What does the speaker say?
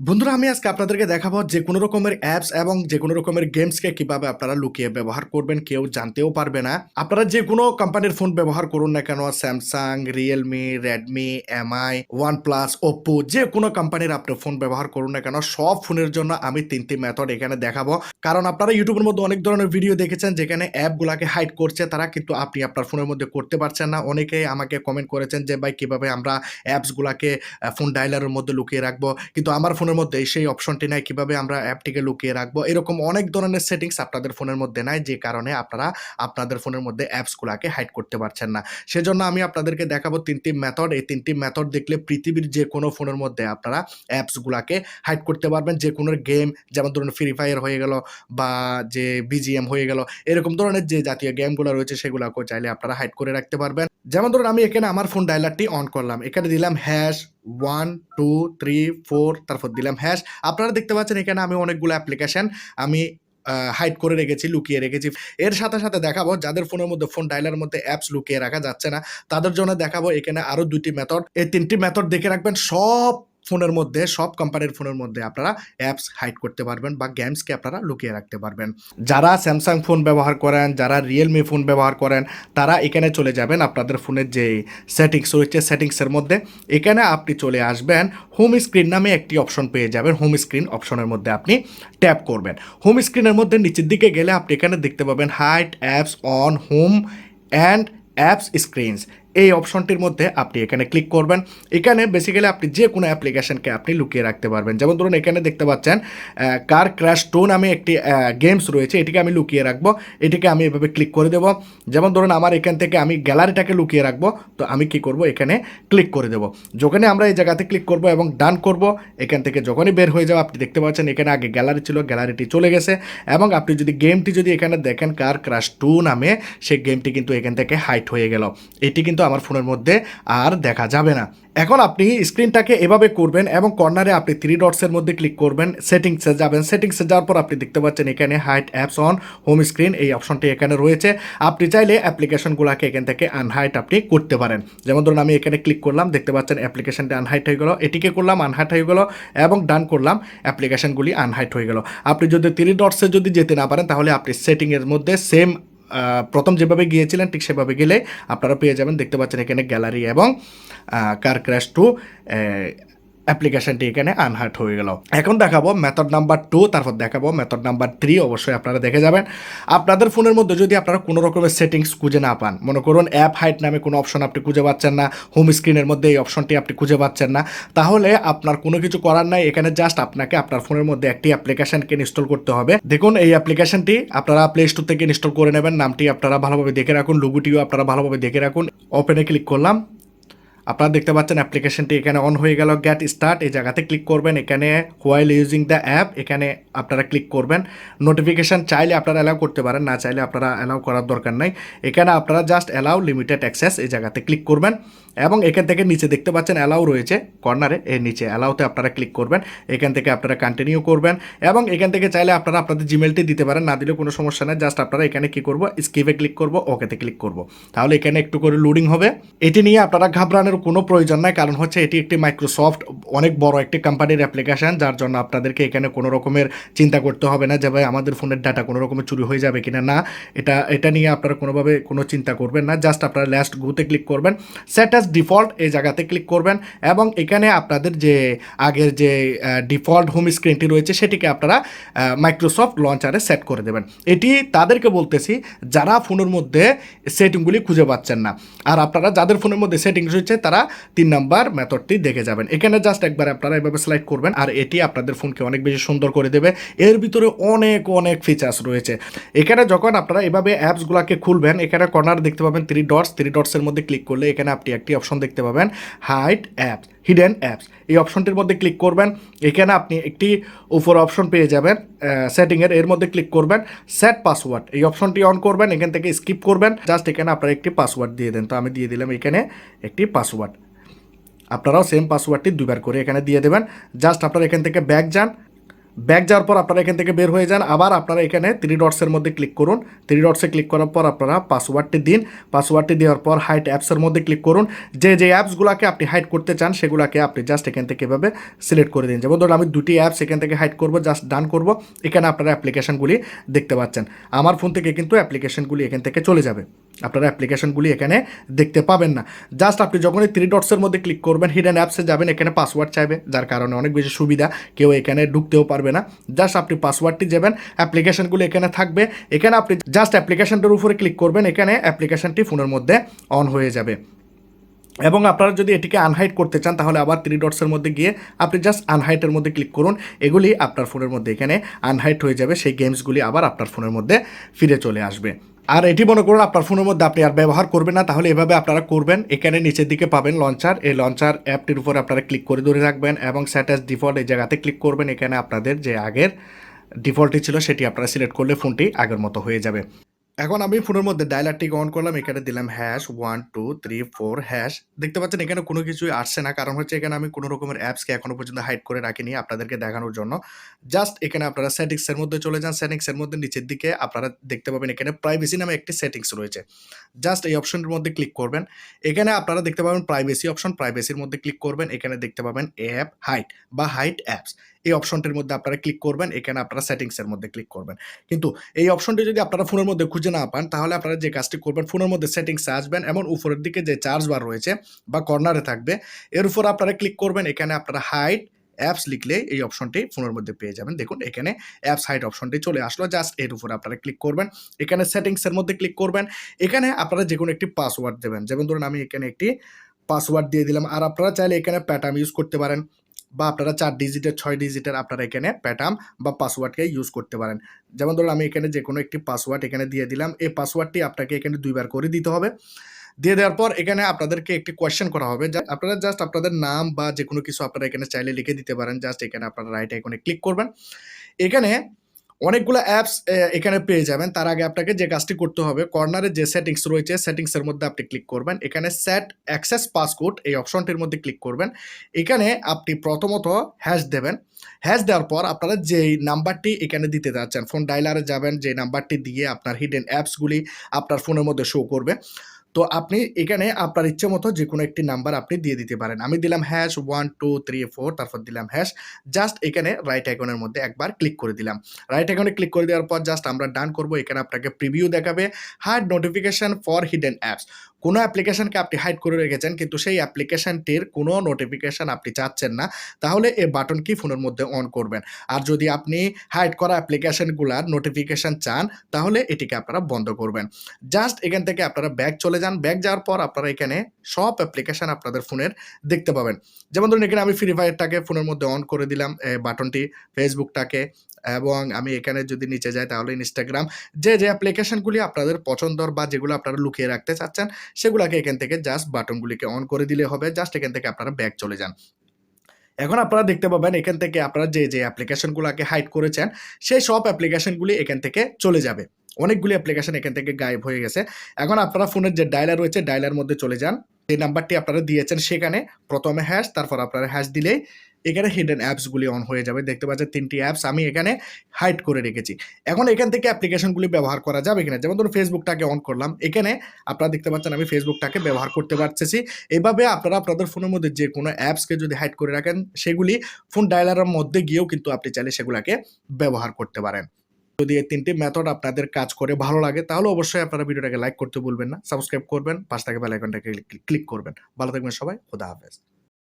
বন্ধুরা, আমি আজকে আপনাদেরকে দেখাবো যে কোনো রকমের অ্যাপস এবং যে কোনো রকমের গেমসকে কীভাবে আপনারা লুকিয়ে ব্যবহার করবেন, কেউ জানতেও পারবে না। আপনারা যে কোনো কোম্পানির ফোন ব্যবহার করুন না কেন Samsung Realme Redmi MI one plus Oppo যে কোনো কোম্পানির আপনি ফোন ব্যবহার করুন না কেন, সব ফোনের জন্য আমি তিনটি মেথড এখানে দেখাবো। কারণ আপনারা ইউটিউবের মধ্যে অনেক ধরনের ভিডিও দেখেছেন, যেখানে অ্যাপগুলাকে হাইড করছে তারা, কিন্তু আপনি আপনার ফোনের মধ্যে করতে পারছেন না। অনেকেই আমাকে কমেন্ট করেছেন যে, ভাই, কীভাবে আমরা অ্যাপসগুলাকে ফোন ডায়লারের মধ্যে লুকিয়ে রাখব? কিন্তু আমার ফোনের মধ্যে সেই অপশনটি নাই কীভাবে আমরা অ্যাপটিকে লুকিয়ে রাখব, এরকম অনেক ধরনের সেটিংস আপনাদের ফোনের মধ্যে নাই, যে কারণে আপনারা আপনাদের ফোনের মধ্যে অ্যাপসগুলোকে হাইড করতে পারছেন না। সেজন্য আমি আপনাদেরকে দেখাবো তিনটি মেথড এই তিনটি মেথড দেখলে পৃথিবীর যে কোনো ফোনের মধ্যে আপনারা অ্যাপসগুলোকে হাইড করতে পারবেন। যে কোনো গেম যেমন ধরুন ফ্রি ফায়ার হয়ে গেল বা যে বিজিএম হয়ে গেল, এরকম ধরনের যে জাতীয় গেমগুলো রয়েছে, সেগুলোকেও চাইলে আপনারা হাইড করে রাখতে পারবেন। যেমন ধরুন আমি এখানে আমার ফোন ডায়লারটি অন করলাম, এখানে দিলাম hash one two three four তারপর দিলাম হ্যাশ আপনারা দেখতে পাচ্ছেন এখানে আমি অনেকগুলো অ্যাপ্লিকেশান আমি হাইড করে রেখেছি, লুকিয়ে রেখেছি। এর সাথে সাথে দেখাবো, যাদের ফোনের মধ্যে ফোন ডায়লার মধ্যে অ্যাপস লুকিয়ে রাখা যাচ্ছে না, তাদের জন্য দেখাবো এখানে আরও দুটি মেথড এই তিনটি মেথড দেখে রাখবেন, সব ফোনের মধ্যে, সব কোম্পানির ফোনের মধ্যে আপনারা অ্যাপস হাইড করতে পারবেন বা গেমসকে আপনারা লুকিয়ে রাখতে পারবেন। যারা স্যামসাং ফোন ব্যবহার করেন, যারা রিয়েলমি ফোন ব্যবহার করেন, তারা এখানে চলে যাবেন আপনাদের ফোনের যে সেটিংস রয়েছে সেটিংসের মধ্যে। এখানে আপনি চলে আসবেন হোম স্ক্রিন নামে একটি অপশন পেয়ে যাবেন হোম স্ক্রিন অপশনের মধ্যে আপনি ট্যাপ করবেন। হোম স্ক্রিনের মধ্যে নিচের দিকে গেলে আপনি এখানে দেখতে পাবেন hide apps on home and apps screens এই অপশনটির মধ্যে আপনি এখানে ক্লিক করবেন। এখানে বেসিক্যালি আপনি যে কোনো অ্যাপ্লিকেশনকে আপনি লুকিয়ে রাখতে পারবেন। যেমন ধরুন, এখানে দেখতে পাচ্ছেন কার ক্র্যাশ টো নামে একটি গেমস রয়েছে। এটিকে আমি লুকিয়ে রাখব। এটিকে আমি এভাবে ক্লিক করে দেবো। যেমন ধরুন, আমার এখান থেকে আমি গ্যালারিটাকে লুকিয়ে রাখব। তো আমি কি করব? এখানে ক্লিক করে দেবো। যখনই আমরা এই জায়গাতে ক্লিক করব এবং ডান করব, এখান থেকে যখনই বের হয়ে যাবে আপনি দেখতে পাচ্ছেন, এখানে আগে গ্যালারি ছিল গ্যালারিটি চলে গেছে। এবং আপনি যদি গেমটি যদি এখানে দেখেন কার ক্রাশ টু নামে, সেই গেমটি কিন্তু এখান থেকে হাইট হয়ে গেল। এটি কিন্তু আমার ফোনের মধ্যে আর দেখা যাবে না। এখন আপনি স্ক্রিনটাকে এভাবে করবেন এবং কর্নারে আপনি থ্রি ডটসের মধ্যে ক্লিক করবেন সেটিংসে যাবেন। সেটিংসে যাওয়ার পর আপনি দেখতে পাচ্ছেন এখানে hide apps on home screen এই অপশনটি এখানে রয়েছে। আপনি চাইলে অ্যাপ্লিকেশনগুলোকে এখান থেকে আনহাইট আপনি করতে পারেন। যেমন ধরুন আমি এখানে ক্লিক করলাম, দেখতে পাচ্ছেন অ্যাপ্লিকেশনটি আনহাইট হয়ে গেল। এটিকে করলাম আনহাইট হয়ে গেল এবং ডান করলাম অ্যাপ্লিকেশনগুলি আনহাইট হয়ে গেল। আপনি যদি থ্রি ডটসে যদি যেতে না পারেন, তাহলে আপনি সেটিংয়ের মধ্যে সেম প্রথম যেভাবে গিয়েছিলেন, ঠিক সেভাবে গেলে আপনারা পেয়ে যাবেন, দেখতে পাচ্ছেন এখানে গ্যালারি এবং কার ক্র্যাশ টু অ্যাপ্লিকেশনটি এখানে আনহার্ট হয়ে গেল। এখন দেখাবো মেথড নাম্বার টু তারপর দেখাবো মেথড নাম্বার থ্রি অবশ্যই আপনারা দেখে যাবেন। আপনাদের ফোনের মধ্যে যদি আপনারা কোনো রকমের সেটিংস খুঁজে না পান, মনে করুন অ্যাপ হাইট নামে কোনো অপশন আপনি খুঁজে পাচ্ছেন না হোম স্ক্রিনের মধ্যে এই অপশনটি আপনি খুঁজে পাচ্ছেন না, তাহলে আপনার কোনো কিছু করার নাই, এখানে জাস্ট আপনাকে আপনার ফোনের মধ্যে একটি অ্যাপ্লিকেশনকে ইনস্টল করতে হবে। দেখুন, এই অ্যাপ্লিকেশনটি আপনারা প্লে স্টোর থেকে ইনস্টল করে নেবেন, নামটি আপনারা ভালোভাবে দেখে রাখুন লুগুটিও আপনারা ভালোভাবে দেখে রাখুন। ওপেনে ক্লিক করলাম। আপনারা দেখতে পাচ্ছেন অ্যাপ্লিকেশনটি এখানে অন হয়ে গেল গ্যাট স্টার্ট এই জায়গাতে ক্লিক করবেন। এখানে হোয়াইল ইউজিং দ্য অ্যাপ এখানে আপনারা ক্লিক করবেন। নোটিফিকেশান চাইলে আপনারা অ্যালাউ করতে পারেন, না চাইলে আপনারা অ্যালাউ করার দরকার নাই। এখানে আপনারা জাস্ট অ্যালাউ লিমিটেড অ্যাক্সেস এই জায়গাতে ক্লিক করবেন। এবং এখান থেকে নিচে দেখতে পাচ্ছেন অ্যালাউ রয়েছে কর্নারে এর নিচে অ্যালাউতে আপনারা ক্লিক করবেন। এখান থেকে আপনারা কন্টিনিউ করবেন। এবং এখান থেকে চাইলে আপনারা আপনাদের জিমেলটি দিতে পারেন, না দিলে কোনো সমস্যা নেই। জাস্ট আপনারা এখানে কি করব? স্কিপে ক্লিক করব ওকেতে ক্লিক করব। তাহলে এখানে একটু করে লোডিং হবে। এটি নিয়ে আপনারা ঘাবড়ানোর কোনো প্রয়োজন নাই, কারণ হচ্ছে এটি একটি মাইক্রোসফট অনেক বড় একটি কোম্পানির অ্যাপ্লিকেশন যার জন্য আপনাদেরকে এখানে কোনো রকমের চিন্তা করতে হবে না যে ভাই আমাদের ফোনের ডাটা কোনো রকমের চুরি হয়ে যাবে কিনা। না, এটা এটা নিয়ে আপনারা কোনোভাবে কোনো চিন্তা করবেন না জাস্ট আপনারা লাস্ট গুতে ক্লিক করবেন সেট অ্যাজ ডিফল্ট এই জায়গাতে ক্লিক করবেন এবং এখানে আপনাদের যে আগের যে ডিফল্ট হোম স্ক্রিনটি রয়েছে, সেটিকে আপনারা মাইক্রোসফট লঞ্চারে সেট করে দেবেন। এটি তাদেরকে বলতেছি, যারা ফোনের মধ্যে সেটিংগুলি খুঁজে পাচ্ছেন না। আর আপনারা যাদের ফোনের মধ্যে সেটিংস রয়েছে তারা তিন নাম্বার মেথডটি দেখে যাবেন। এখানে জাস্ট একবার আপনারা এভাবে স্লাইড করবেন আর এটি আপনাদের ফোনকে অনেক বেশি সুন্দর করে দেবে। এর ভিতরে অনেক অনেক ফিচার্স রয়েছে। এখানে যখন আপনারা এভাবে অ্যাপসগুলোকে খুলবেন, এখানে কর্নার দেখতে পাবেন থ্রি ডটস থ্রি ডটসের মধ্যে ক্লিক করলে এখানে আপনি একটি অপশন দেখতে পাবেন হাইট অ্যাপস হিডেন অ্যাপস এই অপশনটির মধ্যে ক্লিক করবেন। এখানে আপনি একটি উপর অপশন পেয়ে যাবেন সেটিংয়ের এর। মধ্যে ক্লিক করবেন সেট পাসওয়ার্ড এই অপশনটি অন করবেন, এখান থেকে স্কিপ করবেন। জাস্ট এখানে আপনারা একটি পাসওয়ার্ড দিয়ে দেন। তো আমি দিয়ে দিলাম এখানে একটি পাসওয়ার্ড আপনারাও সেম পাসওয়ার্ডটি দুবার করে এখানে দিয়ে দেবেন। জাস্ট আপনারা এখান থেকে ব্যাক যান। ব্যাক যাওয়ার পর আপনারা এখান থেকে বের হয়ে যান। আবার আপনারা এখানে থ্রি ডটসের মধ্যে ক্লিক করুন। থ্রি ডটসে ক্লিক করার পর আপনারা পাসওয়ার্ডটি দিন। পাসওয়ার্ডটি দেওয়ার পর হাইট অ্যাপসের মধ্যে ক্লিক করুন। যে যে অ্যাপসগুলোকে আপনি হাইড করতে চান, সেগুলোকে আপনি জাস্ট এখান থেকে এভাবে সিলেক্ট করে দিন। যেমন ধরুন, আমি দুটি অ্যাপস এখান থেকে হাইড করব জাস্ট ডান করব। এখানে আপনারা অ্যাপ্লিকেশনগুলি দেখতে পাচ্ছেন। আমার ফোন থেকে কিন্তু অ্যাপ্লিকেশনগুলি এখান থেকে চলে যাবে। আপনারা অ্যাপ্লিকেশনগুলি এখানে দেখতে পাবেন না। জাস্ট আপনি যখনই থ্রি ডটসের মধ্যে ক্লিক করবেন হিডেন অ্যাপসে যাবেন, এখানে পাসওয়ার্ড চাইবে, যার কারণে অনেক বেশি সুবিধা, কেউ এখানে ঢুকতেও পারবে না। জাস্ট আপনি পাসওয়ার্ডটি যাবেন অ্যাপ্লিকেশনগুলি এখানে থাকবে। এখানে আপনি জাস্ট অ্যাপ্লিকেশনটার উপরে ক্লিক করবেন, এখানে অ্যাপ্লিকেশনটি ফোনের মধ্যে অন হয়ে যাবে। এবং আপনারা যদি এটিকে আনহাইড করতে চান, তাহলে আবার থ্রি ডটসের মধ্যে গিয়ে আপনি জাস্ট আনহাইটের মধ্যে ক্লিক করুন। এগুলি আপনার ফোনের মধ্যে এখানে আনহাইট হয়ে যাবে, সেই গেমসগুলি আবার আপনার ফোনের মধ্যে ফিরে চলে আসবে। আর এটি মনে করুন আপনার ফোনের মধ্যে আপনি আর ব্যবহার করবেন না, তাহলে এভাবে আপনারা করবেন। এখানে নিচের দিকে পাবেন লঞ্চার এই লঞ্চার অ্যাপটির উপর আপনারা ক্লিক করে ধরে রাখবেন এবং স্যাটাস ডিফল্ট এই জায়গাতে ক্লিক করবেন। এখানে আপনাদের যে আগের ডিফল্টটি ছিল, সেটি আপনারা সিলেক্ট করলে ফোনটি আগের মতো হয়ে যাবে। এখন আমি ফোনের মধ্যে ডায়লারটিকে অন করলাম, এখানে দিলাম hash one two three four hash দেখতে পাচ্ছেন, এখানে কোনো কিছুই আসছে না, কারণ হচ্ছে এখানে আমি কোনো রকমের অ্যাপসকে এখনও পর্যন্ত হাইড করে রাখিনি আপনাদেরকে দেখানোর জন্য। জাস্ট এখানে আপনারা সেটিংসের মধ্যে চলে যান সেটিংসের মধ্যে নিচের দিকে আপনারা দেখতে পাবেন এখানে প্রাইভেসি নামে একটি সেটিংস রয়েছে। জাস্ট এই অপশনের মধ্যে ক্লিক করবেন। এখানে আপনারা দেখতে পাবেন প্রাইভেসি অপশন প্রাইভেসির মধ্যে ক্লিক করবেন, এখানে দেখতে পাবেন অ্যাপ হাইট বা হাইট অ্যাপস এই অপশনটির মধ্যে আপনারা ক্লিক করবেন, এখানে আপনারা সেটিংসের মধ্যে ক্লিক করবেন। কিন্তু এই অপশনটি যদি আপনারা ফোনের মধ্যে খুঁজে না পান, তাহলে আপনারা যে কাজটি করবেন ফোনের মধ্যে সেটিংসে আসবেন এমন উপরের দিকে যে চার্জ বার রয়েছে বা কর্নারে থাকবে, এর উপর আপনারা ক্লিক করবেন, এখানে আপনারা হাইট অ্যাপস লিখলে এই অপশনটি ফোনের মধ্যে পেয়ে যাবেন। দেখুন, এখানে অ্যাপস হাইট অপশনটি চলে আসলো জাস্ট এর উপরে আপনারা ক্লিক করবেন, এখানে সেটিংসের মধ্যে ক্লিক করবেন, এখানে আপনারা যে কোনো একটি পাসওয়ার্ড দেবেন। যেমন ধরুন, আমি এখানে একটি পাসওয়ার্ড দিয়ে দিলাম, আর আপনারা চাইলে এখানে প্যাটার্ন ইউজ করতে পারেন। বা আপনারা চার ডিজিটের ছয় ডিজিটের আপনারা এখানে প্যাটার্ন বা পাসওয়ার্ডকে ইউজ করতে পারেন। যেমন ধরুন আমি এখানে যে কোনো একটি পাসওয়ার্ড এখানে দিয়ে দিলাম, এই পাসওয়ার্ডটি আপনাকে এখানে দুইবার করে দিতে হবে। দিয়ে দেওয়ার পর এখানে আপনাদেরকে একটি কোয়েশ্চেন করা হবে। যা, আপনারা জাস্ট আপনাদের নাম বা যে কোনো কিছু আপনারা এখানে চাইলে লিখে দিতে পারেন। জাস্ট এখানে আপনারা রাইট এখানে ক্লিক করবেন। এখানে অনেকগুলো অ্যাপস এখানে পেয়ে যাবেন। তার আগে আপনাকে যে কাজটি করতে হবে কর্নারে যে সেটিংস রয়েছে সেটিংসের মধ্যে আপনি ক্লিক করবেন। এখানে সেট অ্যাক্সেস পাসকোড এই অপশনটির মধ্যে ক্লিক করবেন। এখানে আপনি প্রথমত হ্যাশ দেবেন। হ্যাশ দেওয়ার পর আপনারা যেই নাম্বারটি এখানে দিতে যাচ্ছেন ফোন ডাইলারে যাবেন যে নাম্বারটি দিয়ে আপনার হিডেন অ্যাপসগুলি আপনার ফোনের মধ্যে শো করবে। তো আপনি এখানে আপনার ইচ্ছে মতো যে কোনো একটি নাম্বার আপনি দিয়ে দিতে পারেন। আমি দিলাম hash one two three four তারপর দিলাম হ্যাশ জাস্ট এখানে রাইট আইকনের মধ্যে একবার ক্লিক করে দিলাম। রাইট আইকনে ক্লিক করে দেওয়ার পর জাস্ট আমরা ডান করব। এখানে আপনাকে প্রিভিউ দেখাবে hard notification for hidden apps কোনো অ্যাপ্লিকেশনকে আপনি হাইড করে রেখেছেন, কিন্তু সেই অ্যাপ্লিকেশনটির কোনো নোটিফিকেশন আপনি চাচ্ছেন না, তাহলে এই বাটন কি ফোনের মধ্যে অন করবেন। আর যদি আপনি হাইড করা অ্যাপ্লিকেশনগুলার নোটিফিকেশন চান, তাহলে এটিকে আপনারা বন্ধ করবেন। জাস্ট এখান থেকে আপনারা ব্যাগ চলে যান। ব্যাগ যাওয়ার পর আপনারা এখানে সব অ্যাপ্লিকেশন আপনাদের ফোনের দেখতে পাবেন। যেমন ধরুন, এখানে আমি ফ্রি ফায়ারটাকে ফোনের মধ্যে অন করে দিলাম বাটনটি ফেসবুকটাকে এবং আমি এখানে যদি নিচে যাই তাহলে ইনস্টাগ্রাম যে যে অ্যাপ্লিকেশনগুলি আপনাদের পছন্দর বা যেগুলো আপনারা লুকিয়ে রাখতে চাচ্ছেন, সেগুলোকে এখান থেকে জাস্ট বাটনগুলিকে অন করে দিলে হবে জাস্ট এখান থেকে আপনারা ব্যাক চলে যান। এখন আপনারা দেখতে পাবেন এখান থেকে আপনারা যে যে অ্যাপ্লিকেশনগুলোকে হাইড করেছেন, সেই সব অ্যাপ্লিকেশনগুলি এখান থেকে চলে যাবে। অনেকগুলি অ্যাপ্লিকেশন এখান থেকে গায়েব হয়ে গেছে। এখন আপনারা ফোনের যে ডায়লার রয়েছে ডায়লার মধ্যে চলে যান। যে নাম্বারটি আপনারা দিয়েছেন সেখানে প্রথমে হ্যাশ তারপর আপনারা হ্যাশ দিলেই এখানে হিডেন অ্যাপসগুলি অন হয়ে যাবে। দেখতে পাচ্ছেন তিনটি অ্যাপস আমি এখানে হাইড করে রেখেছি। এখন এখান থেকে অ্যাপ্লিকেশনগুলি ব্যবহার করা যাবে কিনা? যেমন ধরুন ফেসবুকটাকে অন করলাম। এখানে আপনারা দেখতে পাচ্ছেন আমি ফেসবুকটাকে ব্যবহার করতে পারতেছি। এভাবে আপনারা আপনাদের ফোনের মধ্যে যে কোনো অ্যাপসকে যদি হাইড করে রাখেন, সেগুলি ফোন ডায়লারের মধ্যে গিয়েও কিন্তু আপনি চাইলে সেগুলোকে ব্যবহার করতে পারেন। যদি এই তিনটি মেথড আপনাদের কাজ করে ভালো লাগে, তাহলে অবশ্যই আপনারা ভিডিওটাকে লাইক করতে ভুলবেন না। সাবস্ক্রাইব করবেন, পাশ থেকে বেল আইকনটাকে ক্লিক করবেন। ভালো থাকবেন সবাই, খোদা হাফেজ।